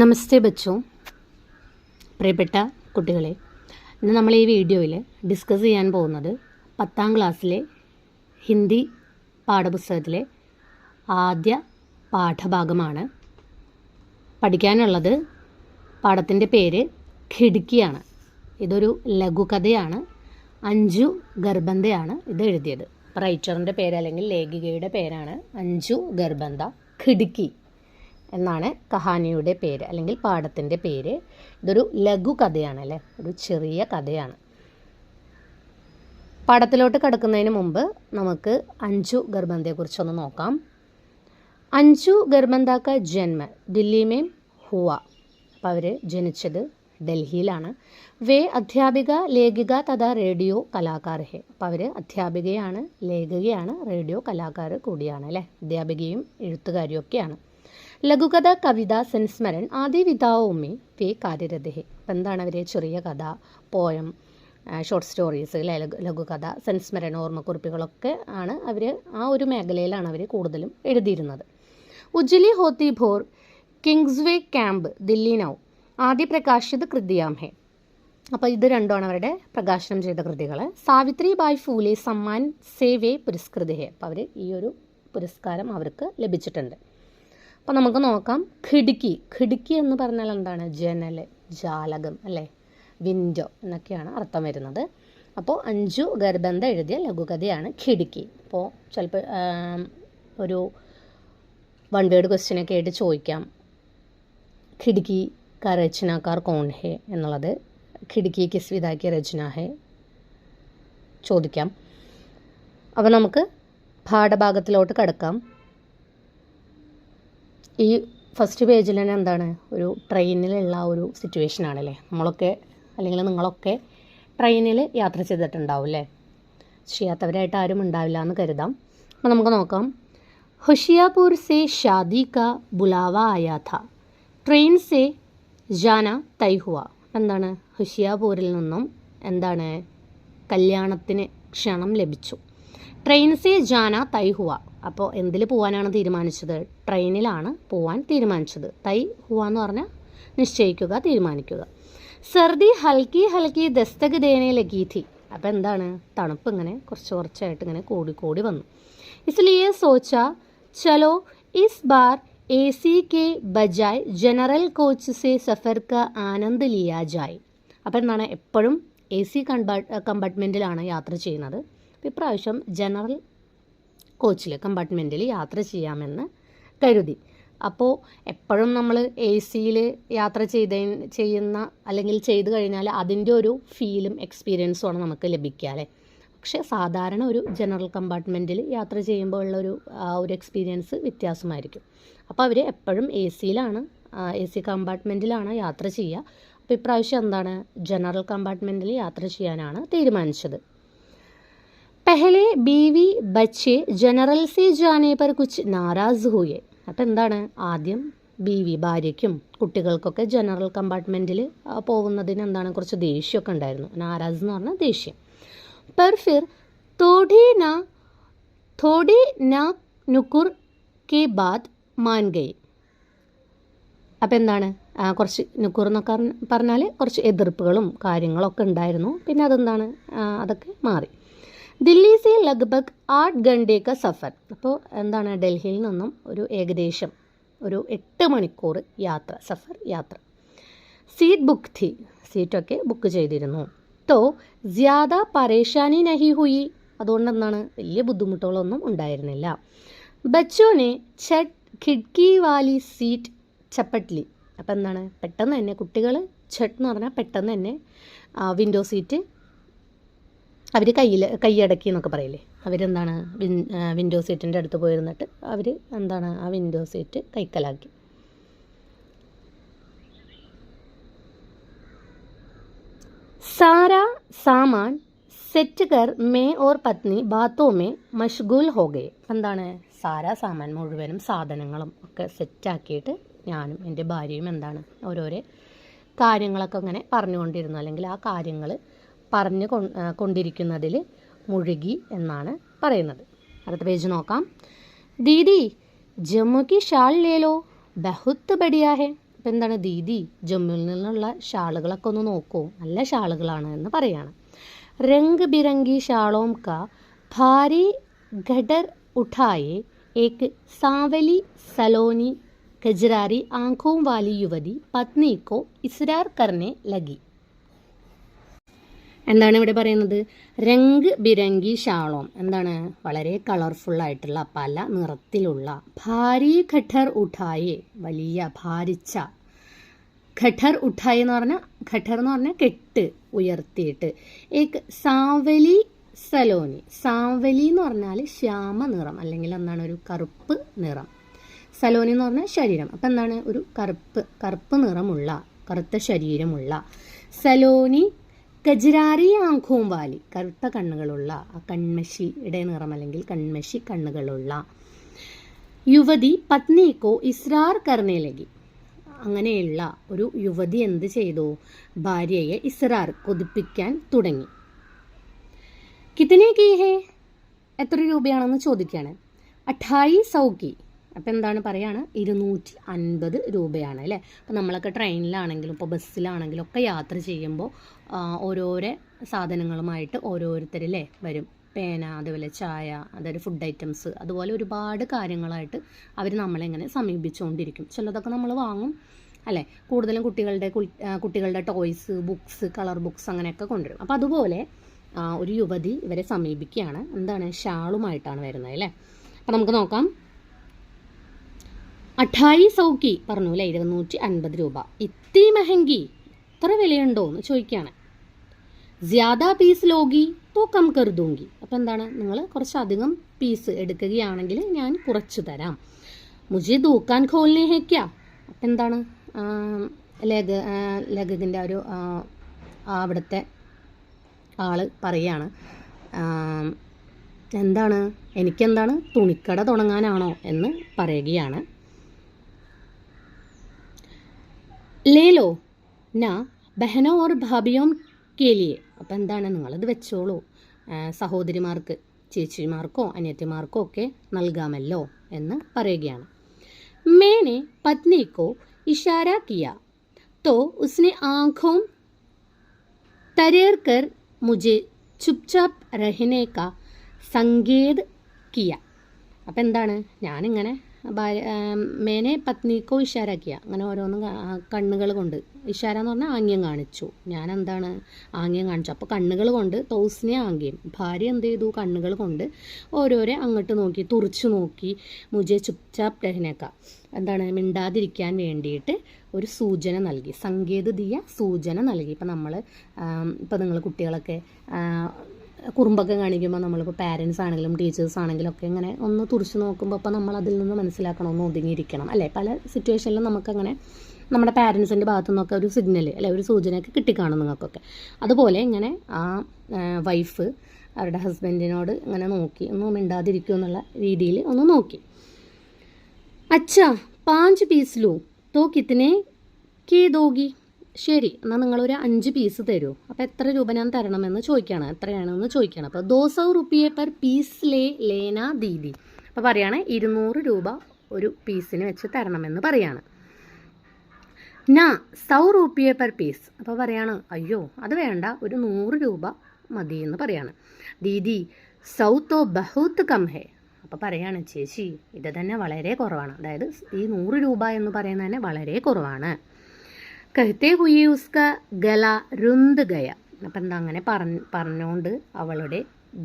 നമസ്തേ ബച്ചോ. പ്രിയപ്പെട്ട കുട്ടികളെ ഇന്ന് നമ്മൾ ഈ വീഡിയോയിൽ ഡിസ്കസ് ചെയ്യാൻ പോകുന്നത് പത്താം ക്ലാസ്സിലെ ഹിന്ദി പാഠപുസ്തകത്തിലെ ആദ്യ പാഠഭാഗമാണ്. പഠിക്കാനുള്ളത് പാഠത്തിന്റെ പേര് ഖിടുക്കിയാണ്. ഇതൊരു ലഘുകഥയാണ്. അഞ്ജു ഗർബന്ധയാണ് ഇത് എഴുതിയത്. റൈറ്ററിന്റെ പേര് അല്ലെങ്കിൽ ലേഖികയുടെ പേരാണ് അഞ്ജു ഗർബന്ധ ഖിടുക്കി. എന്നാണ് കഹാനിയുടെ പേര് അല്ലെങ്കിൽ പാഠത്തിന്റെ പേര്. ഇതൊരു ലഘു കഥയാണ് അല്ലേ ഒരു ചെറിയ കഥയാണ്. പാഠത്തിലോട്ട് കിടക്കുന്നതിന് മുമ്പ് നമുക്ക് അഞ്ചു ഗർഭന്തയെക്കുറിച്ചൊന്ന് നോക്കാം. അഞ്ചു ഗർഭന്താക്ക ജന്മ ദില്ലി മേം ഹുവ. അപ്പോൾ അവർ ജനിച്ചത് ഡൽഹിയിലാണ്. വേ അധ്യാപിക ലേഖിക തഥാ റേഡിയോ കലാകാർ ഹെ. അപ്പോൾ അവർ അധ്യാപികയാണ് ലേഖികയാണ് റേഡിയോ കലാകാർ കൂടിയാണ് അല്ലേ? അധ്യാപികയും എഴുത്തുകാരിയും ഒക്കെയാണ്. ലഘുകഥ കവിത സെൻസ്മരൻ ആദി വിതാവുമേ വേ കാര്യരഥേ. അപ്പം എന്താണ് അവരെ ചെറിയ കഥ പോയം ഷോർട്ട് സ്റ്റോറീസ് അല്ലെ ലഘുകഥ സെൻസ്മരൻ ഓർമ്മക്കുറിപ്പുകളൊക്കെ ആണ് അവർ ആ ഒരു മേഖലയിലാണ് അവർ കൂടുതലും എഴുതിയിരുന്നത്. ഉജ്ജലി ഹോത്തി ഭോർ കിങ്സ്വേ ക്യാമ്പ് ദില്ലി നൗ ആദ്യ പ്രകാശിത് കൃതിയാം അപ്പോൾ ഇത് രണ്ടുമാണ് അവരുടെ പ്രകാശനം ചെയ്ത കൃതികൾ സാവിത്രി ബായ് ഫൂലെ സമ്മാൻ സേവേ പുരസ്കൃതി അപ്പോൾ അവർ ഈ ഒരു പുരസ്കാരം അവർക്ക് ലഭിച്ചിട്ടുണ്ട്. അപ്പോൾ നമുക്ക് നോക്കാം. ഖിടുക്കി. ഖിടുക്കി എന്ന് പറഞ്ഞാൽ എന്താണ്? ജനൽ ജാലകം അല്ലേ? വിൻഡോ എന്നൊക്കെയാണ് അർത്ഥം വരുന്നത്. അപ്പോൾ അഞ്ചു ഗർഭന്ധ എഴുതിയ ലഘുകഥയാണ് ഖിടുക്കി. അപ്പോൾ ചിലപ്പോൾ ഒരു വൺ വേർഡ് ക്വസ്റ്റ്യനൊക്കെ ആയിട്ട് ചോദിക്കാം. ഖിടുക്കി കാ രചനക്കാർ കോൺ ഹേ എന്നുള്ളത്. ഖിടുക്കി കിസ്വിതാക്കിയ രചന ഹേ ചോദിക്കാം. അപ്പോൾ നമുക്ക് പാഠഭാഗത്തിലോട്ട് കടക്കാം. ഈ ഫസ്റ്റ് പേജിൽ തന്നെ എന്താണ്? ഒരു ട്രെയിനിലുള്ള ഒരു സിറ്റുവേഷൻ ആണല്ലേ? നമ്മളൊക്കെ അല്ലെങ്കിൽ നിങ്ങളൊക്കെ ട്രെയിനിൽ യാത്ര ചെയ്തിട്ടുണ്ടാവും അല്ലേ? ചെയ്യാത്തവരായിട്ട് ആരും ഉണ്ടാവില്ല എന്ന് കരുതാം. അപ്പോൾ നമുക്ക് നോക്കാം. ഹുഷിയാപൂർ സെ ഷാദി കാ ബുലാവ ആയാ ഥ. ട്രെയിൻ സെ ജാന തൈഹുവ എന്താണ്? ഹുഷിയാപൂരിൽ നിന്നും എന്താണ്? കല്യാണത്തിന് ക്ഷണം ലഭിച്ചു. ട്രെയിൻ സെ ജാന തൈ ഹുവ. അപ്പോൾ എന്തിൽ പോകാനാണ് തീരുമാനിച്ചത്? ട്രെയിനിലാണ് പോകാൻ തീരുമാനിച്ചത്. തൈ ഹുവ എന്ന് പറഞ്ഞാൽ നിശ്ചയിക്കുക തീരുമാനിക്കുക. സർദി ഹൽക്കി ഹൽക്കി ദസ്തക് ദേനെ ലഗീതി അപ്പം എന്താണ്? തണുപ്പ് ഇങ്ങനെ കുറച്ച് കുറച്ചായിട്ട് ഇങ്ങനെ കൂടി കൂടി വന്നു. ഇസ്ലിയെ സോച്ച ചലോ ഇസ് ബാർ എ സി കെ ബജായ് ജനറൽ കോച്ച് സെ സഫർക്ക് ആനന്ദ് ലിയാ ജായ്. അപ്പോൾ എന്താണ്? എപ്പോഴും എ സി കമ്പാർട്ട്മെന്റിലാണ് യാത്ര ചെയ്യുന്നത്. ഇപ്രാവശ്യം ജനറൽ കോച്ചിൽ കമ്പാർട്ട്മെന്റിൽ യാത്ര ചെയ്യാമെന്ന് കരുതി. അപ്പോൾ എപ്പോഴും നമ്മൾ എ സിയിൽ യാത്ര ചെയ്ത ചെയ്യുന്ന അല്ലെങ്കിൽ ചെയ്തു കഴിഞ്ഞാൽ അതിന്റെ ഒരു ഫീലും എക്സ്പീരിയൻസും ആണ് നമുക്ക് ലഭിക്കുക അല്ലേ? പക്ഷേ സാധാരണ ഒരു ജനറൽ കമ്പാർട്ട്മെന്റിൽ യാത്ര ചെയ്യുമ്പോൾ ഉള്ള ഒരു ഒരു എക്സ്പീരിയൻസ് വ്യത്യാസമായിരിക്കും. അപ്പോൾ അവർ എപ്പോഴും എ സിയിലാണ് എ സി കമ്പാർട്ട്മെന്റിലാണ് യാത്ര ചെയ്യുക. അപ്പോൾ ഇപ്രാവശ്യം എന്താണ് ജനറൽ കമ്പാർട്ട്മെന്റിൽ യാത്ര ചെയ്യാനാണ് തീരുമാനിച്ചത്. പെഹലെ ബീവി ബച്ചെ ജനറൽ സെ ജാനെ പർ കുച്ച് നാരാസ് ഹൂയെ അപ്പം എന്താണ്? ആദ്യം ബീവി ഭാര്യയ്ക്കും കുട്ടികൾക്കൊക്കെ ജനറൽ കമ്പാർട്ട്മെന്റിൽ പോകുന്നതിന് എന്താണ്? കുറച്ച് ദേഷ്യമൊക്കെ ഉണ്ടായിരുന്നു. നാരാസ് എന്ന് പറഞ്ഞാൽ ദേഷ്യം. പെർഫിർ ഫിർ ന തോഡി ന നുക്കുർ കെ ബാദ് മാൻ അപ്പം എന്താണ്? കുറച്ച് നുക്കൂർ എന്നൊക്കെ പറഞ്ഞാൽ കുറച്ച് എതിർപ്പുകളും കാര്യങ്ങളൊക്കെ ഉണ്ടായിരുന്നു. പിന്നെ അതെന്താണ്? അതൊക്കെ മാറി. ദില്ലി സെ ലഗ്ഭഗ് ആട് ഗണ്ടേക്ക സഫർ. അപ്പോൾ എന്താണ് ഡൽഹിയിൽ നിന്നും ഒരു ഏകദേശം ഒരു എട്ട് മണിക്കൂർ യാത്ര സഫർ യാത്ര. സീറ്റ് ബുക്ക് തി സീറ്റൊക്കെ ബുക്ക് ചെയ്തിരുന്നു. തോ ജ്യാദ പരേഷാനി നഹി ഹുയി. അതുകൊണ്ട് എന്താണ് വലിയ ബുദ്ധിമുട്ടുകളൊന്നും ഉണ്ടായിരുന്നില്ല. ബച്ചോനെ ഛട്ട് ഖിഡ്കി വാലി സീറ്റ് ചപ്പട്ട്ലി അപ്പം എന്താണ്? പെട്ടെന്ന് തന്നെ കുട്ടികൾ ഛട്ട് എന്ന് പറഞ്ഞാൽ പെട്ടെന്ന് തന്നെ വിൻഡോ സീറ്റ് അവർ കയ്യിൽ കൈയടക്കി എന്നൊക്കെ പറയില്ലേ? അവരെന്താണ് വിൻ വിൻഡോ സീറ്റിന്റെ അടുത്ത് പോയിരുന്നിട്ട് അവർ എന്താണ് ആ വിൻഡോ സീറ്റ് കൈക്കലാക്കി. സാര സാമാൻ സെറ്റ് കർ മേ ഓർ പത്നി ബാത്തോമേ മഷ്ഗൂൽ ഹോഗേ എന്താണ്? സാര സാമാൻ മുഴുവനും സാധനങ്ങളും ഒക്കെ സെറ്റാക്കിയിട്ട് ഞാനും എന്റെ ഭാര്യയും എന്താണ് ഓരോരോ കാര്യങ്ങളൊക്കെ അങ്ങനെ പറഞ്ഞുകൊണ്ടിരുന്നു. അല്ലെങ്കിൽ ആ കാര്യങ്ങൾ പറഞ്ഞു കൊണ്ടിരിക്കുന്നതിൽ മുഴുകി എന്നാണ് പറയുന്നത്. അടുത്ത പേജ് നോക്കാം. ദീദി ജമ്മുക്ക് ഷാൾ ലേലോ ബഹുത്ത് ബടിയാഹെ. അപ്പം എന്താണ് ദീദി ജമ്മുവിൽ നിന്നുള്ള ഷാളുകളൊക്കെ ഒന്ന് നോക്കൂ. നല്ല ഷാളുകളാണ് എന്ന് പറയാണ്. രംഗ് ബിരംഗി ഷാളോം ക ഭാരി ഘടർ ഉഠായെ. ഏക്ക് സാവലി സലോനി കജരാരി ആഖോം വാലി യുവതി പത്നിക്കോ ഇസ്രാർ കർണെ ലഗി. എന്താണ് ഇവിടെ പറയുന്നത്? രംഗ് ബിരങ്കി ഷാളോം എന്താണ്? വളരെ കളർഫുൾ ആയിട്ടുള്ള പല നിറത്തിലുള്ള ഭാരി ഘട്ടർ ഉഠായി വലിയ ഭാരിച്ച ഘട്ടർ ഉഠായി എന്ന് പറഞ്ഞാൽ ഘട്ടർ എന്ന് പറഞ്ഞാൽ കെട്ട് ഉയർത്തിയിട്ട്. ഏക് സാവലി സലോനി. സാവലി എന്ന് പറഞ്ഞാൽ ശ്യാമ നിറം അല്ലെങ്കിൽ എന്താണ്? ഒരു കറുപ്പ് നിറം. സലോനി എന്ന് പറഞ്ഞാൽ ശരീരം. അപ്പം എന്താണ്? ഒരു കറുപ്പ് കറുപ്പ് നിറമുള്ള കറുത്ത ശരീരമുള്ള. സലോനി ഗജരാരി ആംഖോം വാലി. കറുത്ത കണ്ണുകളുള്ള ആ കൺമഷിയുടെ നിറം അല്ലെങ്കിൽ കൺമഷി കണ്ണുകളുള്ള യുവതി പത്നിക്കോ ഇസ്രാർ കർണയിലകി അങ്ങനെയുള്ള ഒരു യുവതി എന്ത് ചെയ്തു? ഭാര്യയെ ഇസ്രാർ കൊതിപ്പിക്കാൻ തുടങ്ങി. കിത്തനെ കീ ഹേ? എത്ര രൂപയാണെന്ന് ചോദിക്കുകയാണ്. അഠായി സൗക്കി അപ്പം എന്താണ് പറയുകയാണ് ഇരുന്നൂറ്റി അൻപത് രൂപയാണ് അല്ലേ? അപ്പോൾ നമ്മളൊക്കെ ട്രെയിനിലാണെങ്കിലും ഇപ്പോൾ ബസ്സിലാണെങ്കിലും ഒക്കെ യാത്ര ചെയ്യുമ്പോൾ ഓരോരോ സാധനങ്ങളുമായിട്ട് ഓരോരുത്തരില്ലേ വരും. പേന അതുപോലെ ചായ അതായത് ഫുഡ് ഐറ്റംസ് അതുപോലെ ഒരുപാട് കാര്യങ്ങളായിട്ട് അവർ നമ്മളെങ്ങനെ സമീപിച്ചുകൊണ്ടിരിക്കും ചിലതൊക്കെ നമ്മൾ വാങ്ങും അല്ലേ? കൂടുതലും കുട്ടികളുടെ കുട്ടികളുടെ ടോയ്സ് ബുക്സ് കളർ ബുക്സ് അങ്ങനെയൊക്കെ കൊണ്ടുവരും. അപ്പോൾ അതുപോലെ ഒരു യുവതി ഇവരെ സമീപിക്കുകയാണ്. എന്താണ്? ഷാളുമായിട്ടാണ് വരുന്നത് അല്ലേ? അപ്പം നമുക്ക് നോക്കാം. അഠായി സൗക്കി പറഞ്ഞു അല്ലേ? ഇരുന്നൂറ്റി അൻപത് രൂപ. ഇത്തി മെഹങ്കി ഇത്ര വിലയുണ്ടോ എന്ന് ചോദിക്കുകയാണ്. ജ്യാദാ പീസ് ലോഗി തോ കം കരുതൂങ്കി അപ്പം എന്താണ്? നിങ്ങൾ കുറച്ചധികം പീസ് എടുക്കുകയാണെങ്കിൽ ഞാൻ കുറച്ച് തരാം. മുജെ ദൂക്കാൻ ഖോലിനെ ഹേക്ക അപ്പം എന്താണ്? ലഗ ലഗതിന്റെ ഒരു അവിടുത്തെ ആൾ പറയാണ് എന്താണ്? എനിക്കെന്താണ്? തുണിക്കട തുടങ്ങാനാണോ എന്ന് പറയുകയാണ്. ലേ ലോ നാ ബഹനോ ഓർ ഭാബിയോം കേലിയെ. അപ്പോൾ എന്താണ്? നിങ്ങളത് വെച്ചോളൂ. സഹോദരിമാർക്ക് ചേച്ചിമാർക്കോ അനിയത്തിമാർക്കോ ഒക്കെ നൽകാമല്ലോ എന്ന് പറയുകയാണ്. മേനെ പത്നിക്കോ ഇഷാര കിയ. തോ ഉസ്നെ ആഖോം തരേർക്കർ മുജെ ചുപ്ചാപ് രഹനേക്ക സങ്കേത് കിയ. അപ്പം എന്താണ്? ഞാനിങ്ങനെ ഭാര്യ മേനെ പത്നിക്കോ ഇഷാരാക്കിയ. അങ്ങനെ ഓരോന്നും കണ്ണുകൾ കൊണ്ട്. ഇഷാര എന്ന് പറഞ്ഞാൽ ആംഗ്യം കാണിച്ചു. ഞാൻ എന്താണ് ആംഗ്യം കാണിച്ചു? അപ്പോൾ കണ്ണുകൾ കൊണ്ട് തൗസിനെ ആംഗ്യം. ഭാര്യ എന്ത് ചെയ്തു? കണ്ണുകൾ കൊണ്ട് ഓരോരെ അങ്ങോട്ട് നോക്കി തുറച്ചു നോക്കി മുജെ ചുപ്ചാപ് രഹനക്ക എന്താണ്? മിണ്ടാതിരിക്കാൻ വേണ്ടിയിട്ട് ഒരു സൂചന നൽകി. സങ്കേതീയ സൂചന നൽകി. ഇപ്പം നമ്മൾ ഇപ്പം നിങ്ങൾ കുട്ടികളൊക്കെ കുറുമ്പൊക്കെ കാണിക്കുമ്പോൾ നമ്മളിപ്പോൾ പാരൻസ് ആണെങ്കിലും ടീച്ചേഴ്സ് ആണെങ്കിലും ഒക്കെ ഇങ്ങനെ ഒന്ന് തുറച്ചു നോക്കുമ്പോൾ അപ്പോൾ നമ്മൾ അതിൽ നിന്ന് മനസ്സിലാക്കണം ഒന്ന് ഒതുങ്ങിയിരിക്കണം. അല്ലേ? പല സിറ്റുവേഷനിലും നമുക്കങ്ങനെ നമ്മുടെ പാരൻസിന്റെ ഭാഗത്തു നിന്നൊക്കെ ഒരു സിഗ്നൽ അല്ലെ? ഒരു സൂചനയൊക്കെ കിട്ടിക്കാണും നിങ്ങൾക്കൊക്കെ. അതുപോലെ ഇങ്ങനെ ആ വൈഫ് അവരുടെ ഹസ്ബൻഡിനോട് ഇങ്ങനെ നോക്കി ഒന്ന് മിണ്ടാതിരിക്കും എന്നുള്ള രീതിയിൽ ഒന്ന് നോക്കി. അച്ഛാ പാഞ്ച് പീസ് ലൂ. തോ കിത്തനെ കേ ദോഗി ശരി എന്നാൽ നിങ്ങളൊരു അഞ്ച് പീസ് തരൂ. അപ്പോൾ എത്ര രൂപ ഞാൻ തരണമെന്ന് ചോദിക്കുകയാണ് എത്രയാണെന്ന് ചോദിക്കുകയാണ് അപ്പോൾ ദോസൗ റുപ്പിയെ പെർ പീസ് ലേ ലേന ദീദി. അപ്പോൾ പറയുകയാണ് ഇരുന്നൂറ് രൂപ ഒരു പീസിന് വെച്ച് തരണമെന്ന് പറയാണ്. നാ സൗ റുപ്പിയെ പെർ പീസ് അപ്പോൾ പറയാണ് അയ്യോ അത് വേണ്ട ഒരു നൂറ് രൂപ മതി എന്ന് പറയാണ്. ദീദി സൗ തോ ബഹുത്ത് കം ഹേ. അപ്പോൾ പറയാണ് ചേച്ചി ഇത് തന്നെ വളരെ കുറവാണ്. അതായത് ഈ നൂറ് രൂപ എന്ന് പറയുന്നത് തന്നെ വളരെ കുറവാണ്. കഹത്തെ हुए ഉസ്ക ഗല രുന്ത് ഗയ. അപ്പം എന്താ അങ്ങനെ പറഞ്ഞ് പറഞ്ഞുകൊണ്ട് അവളുടെ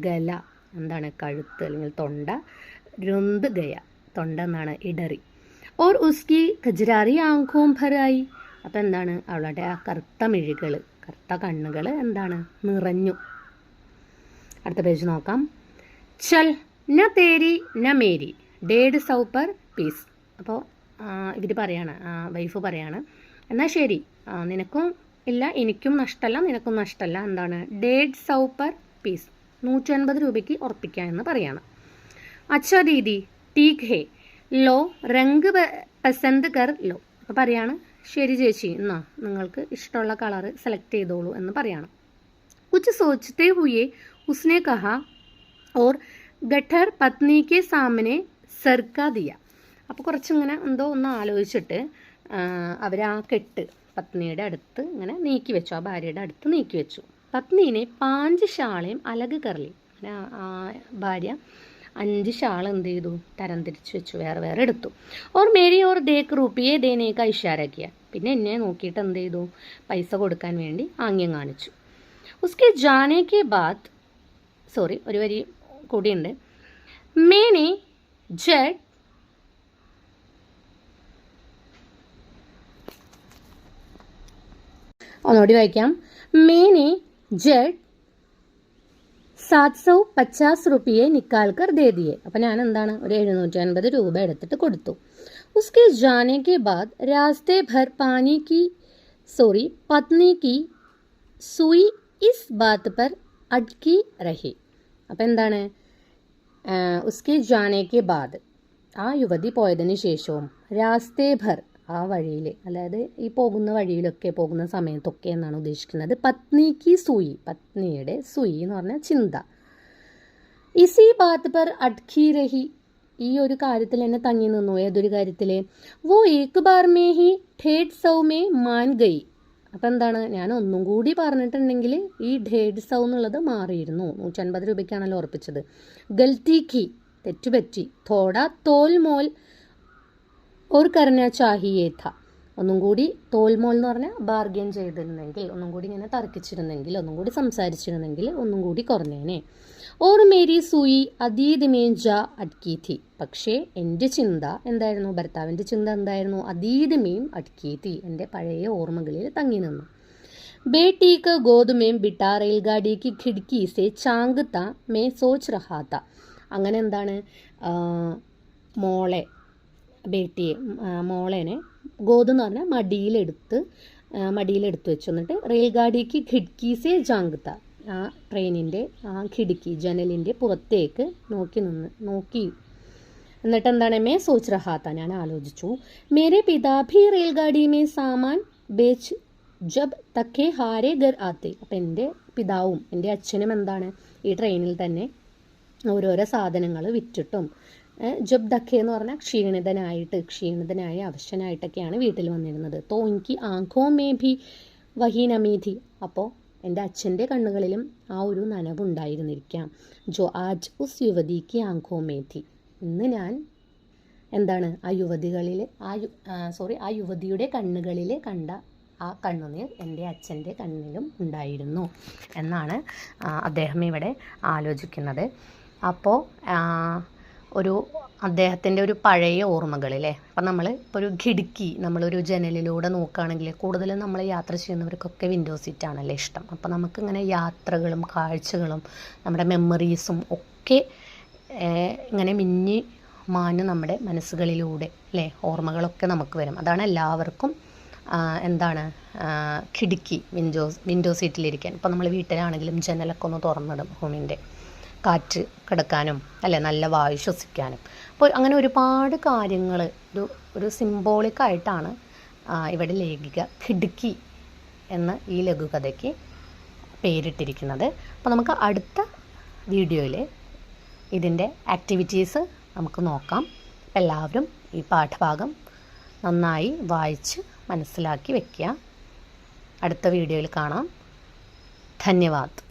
ഗല എന്താണ് കഴുത്ത് അല്ലെങ്കിൽ തൊണ്ട രുന്ത് ഗയ. തൊണ്ട എന്നാണ് ഇടറി. ഓർ ഉസ്കി ഖജരാറി ആങ്കോം ഭരായി. അപ്പം എന്താണ് അവളുടെ ആ കറുത്ത മിഴികൾ കറുത്ത കണ്ണുകൾ എന്താണ്? നിറഞ്ഞു. അടുത്ത പേജ് നോക്കാം. ചൽ ന തേരി ന മേരി. ഡേഡ് സൗ പെർ പീസ്. അപ്പോൾ ഇവർ പറയാണ് വൈഫ് പറയാണ് എന്നാൽ ശരി. നിനക്കും ഇല്ല എനിക്കും നഷ്ടമല്ല നിനക്കും നഷ്ടമല്ല എന്താണ്? ഡേഡ് സൗ പെർ പീസ് നൂറ്റി അൻപത് രൂപയ്ക്ക് ഉറപ്പിക്കുക എന്ന് പറയാണ്. അച്ഛാ ദീദി ടീക്ക് ഹേ ലോ രംഗ് പെസന്ത് കർ ലോ. അപ്പോൾ പറയാണ് ശരി ചേച്ചി എന്നാ നിങ്ങൾക്ക് ഇഷ്ടമുള്ള കളർ സെലക്ട് ചെയ്തോളൂ എന്ന് പറയാണ്. കുച്ച് സോച്ചത്തെ ഹുയെ ഉസ്നെ കഹ ഓർ ഗഠർ പത്നിക്ക് സാമനെ സർക്ക ദിയ. അപ്പോൾ കുറച്ചിങ്ങനെ എന്തോ ഒന്ന് ആലോചിച്ചിട്ട് അവർ ആ കെട്ട് പത്നിയുടെ അടുത്ത് ഇങ്ങനെ നീക്കി വെച്ചു. ആ ഭാര്യയുടെ അടുത്ത് നീക്കി വെച്ചു. പത്നീനെ പാഞ്ച് ഷാളയും അലക് കറലി അങ്ങനെ ആ- ഭാര്യ അഞ്ച് ഷാൾ എന്ത് ചെയ്തു? തരം തിരിച്ചു വെച്ചു. വേറെ വേറെ എടുത്തു. ഓർ മേരി ഓർ ദേക്ക് റുപ്പിയെ ദേനേക്ക് ഇഷാരാക്കിയ പിന്നെ എന്നെ നോക്കിയിട്ട് എന്ത് ചെയ്തു? പൈസ കൊടുക്കാൻ വേണ്ടി ആംഗ്യം കാണിച്ചു. ഉസ്കെ ജാനേക്ക് ബാത്ത് സോറി ഒരു വരി കൂടിയുണ്ട്. മേനെ ജഡ് ഒന്നുകൂടി വായിക്കാം. മേനെ ജഡ് സാത് സൗ പച്ചാസ് റുപ്പിയെ നിക്കാൽക്കർ ദേദിയെ അപ്പം ഞാൻ എന്താണ് ഒരു എഴുന്നൂറ്റി അൻപത് രൂപ എടുത്തിട്ട് കൊടുത്തു. ഉസ്കെ ജാനെ കെ ബാദ് രാസ്തെ ഭർ പാനി കി സോറി പത്നി കി സുയി ഇസ് ബാത്ത് പർ അഡ്കി റഹി അപ്പം എന്താണ്? ഉസ്കെ ജാനെ കെ ബാദ് ആ യുവതി പോയതിന് ശേഷവും രാസ്തേ ഭർ ആ വഴിയിൽ അതായത് ഈ പോകുന്ന വഴിയിലൊക്കെ പോകുന്ന സമയത്തൊക്കെ എന്നാണ് ഉദ്ദേശിക്കുന്നത്. പത്നിക്ക് സൂയി പത്നിയുടെ സൂയി എന്ന് പറഞ്ഞാൽ ചിന്ത. ഇസി ബാത് പർ അഡ്ഖി രഹി. ഈ ഒരു കാര്യത്തിൽ എന്നെ തങ്ങി നിന്നു. ഏതൊരു കാര്യത്തിൽ വോ ഏക്ക് ബാർ മേ ഹി ഠേഡ് സൗമേ മാൻ ഗൈ. അപ്പം എന്താണ്? ഞാൻ ഒന്നും കൂടി പറഞ്ഞിട്ടുണ്ടെങ്കിൽ ഈ ഡേഡ് സൗ എന്നുള്ളത് മാറിയിരുന്നു. നൂറ്റൻപത് രൂപയ്ക്കാണല്ലോ ഉറപ്പിച്ചത്. ഗൽത്തി ഖി തെറ്റുപറ്റി. തോട തോൽ മോൽ ഓർ കർണ ചാഹിയേ ഥ ഒന്നും കൂടി തോൽമോൽ എന്ന് പറഞ്ഞാൽ ബാർഗെയിൻ ചെയ്തിരുന്നെങ്കിൽ ഒന്നും കൂടി ഇങ്ങനെ തർക്കിച്ചിരുന്നെങ്കിൽ ഒന്നും കൂടി സംസാരിച്ചിരുന്നെങ്കിൽ ഒന്നും കൂടി കുറഞ്ഞേനെ. ഓർ മേരി സൂയി അതീത് മേഞ്ച അഡ്കീതി പക്ഷേ എന്റെ ചിന്ത എന്തായിരുന്നു? ഭർത്താവിന്റെ ചിന്ത എന്തായിരുന്നു? അതീത് മീം ഥി എന്റെ പഴയ ഓർമ്മകളിൽ തങ്ങി നിന്നു. ബേട്ടിക്ക് ഗോതുമേം ബിട്ടാ റെയിൽഗാഡിക്ക് ഖിഡ്കി സെ ത മേ സോച്ച് റഹാത്ത അങ്ങനെ എന്താണ്? മോളെ ബേട്ടിയെ മോളേനെ ഗോതെന്ന് പറഞ്ഞാൽ മടിയിലെടുത്ത് മടിയിലെടുത്ത് വെച്ചു. എന്നിട്ട് റെയിൽഗാഡിക്ക് ഖിഡ്കീസെ ജാങ്ക്ത. ആ ട്രെയിനിന്റെ ആ ഖിടുക്കി ജനലിന്റെ പുറത്തേക്ക് നോക്കി നിന്ന് നോക്കി. എന്നിട്ട് എന്താണ്? മേ സോച്ച് റഹാത്ത ഞാൻ ആലോചിച്ചു. മേരെ പിതാഭി റെയിൽഗാഡി മേ സാമാൻ ബേച്ച് ജബ് തക്കെ ഹാരെ ഗർ ആത്തെ. അപ്പം എന്റെ പിതാവും എന്റെ അച്ഛനും എന്താണ്? ഈ ട്രെയിനിൽ തന്നെ ഓരോരോ സാധനങ്ങൾ വിറ്റിട്ടും. ജബ് ദക്കെ എന്ന് പറഞ്ഞാൽ ക്ഷീണിതനായിട്ട് ക്ഷീണിതനായ അവശനായിട്ടൊക്കെയാണ് വീട്ടിൽ വന്നിരുന്നത്. തോ എനിക്ക് ആങ്കോ മേ ഭി വഹീനമീധി. അപ്പോൾ എന്റെ അച്ഛന്റെ കണ്ണുകളിലും ആ ഒരു നനവുണ്ടായിരുന്നിരിക്കാം. ജോ ആജ് ഉസ് യുവതിക്ക് ആഘോ മേധി ഇന്ന് ഞാൻ എന്താണ് ആ യുവതികളിൽ ആ സോറി ആ യുവതിയുടെ കണ്ണുകളിൽ കണ്ട ആ കണ്ണുനീർ എന്റെ അച്ഛന്റെ കണ്ണിലും ഉണ്ടായിരുന്നു എന്നാണ് അദ്ദേഹം ഇവിടെ ആലോചിക്കുന്നത്. അപ്പോൾ ഒരു അദ്ദേഹത്തിന്റെ ഒരു പഴയ ഓർമ്മകളില്ലേ അപ്പം നമ്മൾ ഇപ്പോൾ ഒരു ഖിടുക്കി നമ്മളൊരു ജനലിലൂടെ നോക്കുകയാണെങ്കിൽ കൂടുതലും നമ്മൾ യാത്ര ചെയ്യുന്നവർക്കൊക്കെ വിൻഡോ സീറ്റാണല്ലേ ഇഷ്ടം. അപ്പോൾ നമുക്കിങ്ങനെ യാത്രകളും കാഴ്ചകളും നമ്മുടെ മെമ്മറീസും ഒക്കെ ഇങ്ങനെ മിന്നി മാഞ്ഞ് നമ്മുടെ മനസ്സുകളിലൂടെ അല്ലേ ഓർമ്മകളൊക്കെ നമുക്ക് വരും. അതാണ് എല്ലാവർക്കും എന്താണ് കിടുക്കി വിൻഡോ വിൻഡോ സീറ്റിലിരിക്കാൻ ഇപ്പോൾ നമ്മൾ വീട്ടിലാണെങ്കിലും ജനലൊക്കെ ഒന്ന് തുറന്നിടും റൂമിന്റെ കാറ്റ് കിടക്കാനും അല്ലേ നല്ല വായു ശ്വസിക്കാനും. അപ്പോൾ അങ്ങനെ ഒരുപാട് കാര്യങ്ങൾ ഒരു ഒരു സിംബോളിക്കായിട്ടാണ് ഇവിടെ ലേഖിക കിടുക്കി എന്ന ഈ ലഘുകഥയ്ക്ക് പേരിട്ടിരിക്കുന്നത്. അപ്പോൾ നമുക്ക് അടുത്ത വീഡിയോയിൽ ഇതിന്റെ ആക്ടിവിറ്റീസ് നമുക്ക് നോക്കാം. എല്ലാവരും ഈ പാഠഭാഗം നന്നായി വായിച്ച് മനസ്സിലാക്കി വയ്ക്കുക അടുത്ത വീഡിയോയിൽ കാണാം. ധന്യവാദ്.